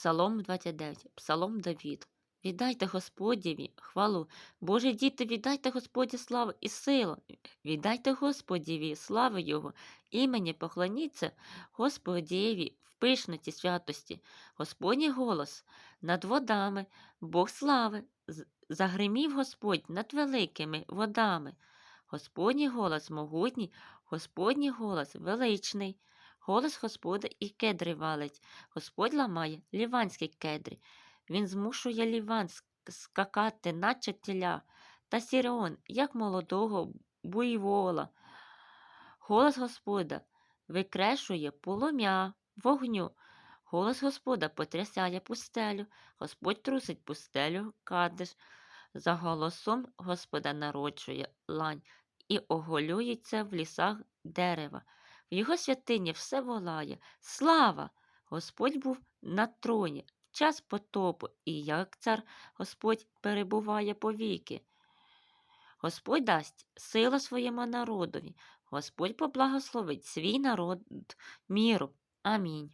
Псалом 29, Псалом Давід. Віддайте Господєві хвалу. Боже діти, віддайте Господі славу і силу. Віддайте Господєві славу Його, імені поклоніться Господєві в пишноті святості. Господній голос над водами, Бог слави, загримів Господь над великими водами. Господній голос могутній, Господній голос величний. Голос Господа і кедри валить. Господь ламає ліванські кедри. Він змушує ліван скакати, наче теля, та Сіріон, як молодого буйвола. Голос Господа викрешує полум'я вогню. Голос Господа потрясає пустелю. Господь трусить пустелю, кадиш. За голосом Господа народжує лань і оголюється в лісах дерева. Його святині все волає. Слава! Господь був на троні в час потопу, і як цар Господь перебуває повіки. Господь дасть силу своєму народові, Господь поблагословить свій народ міру. Амінь.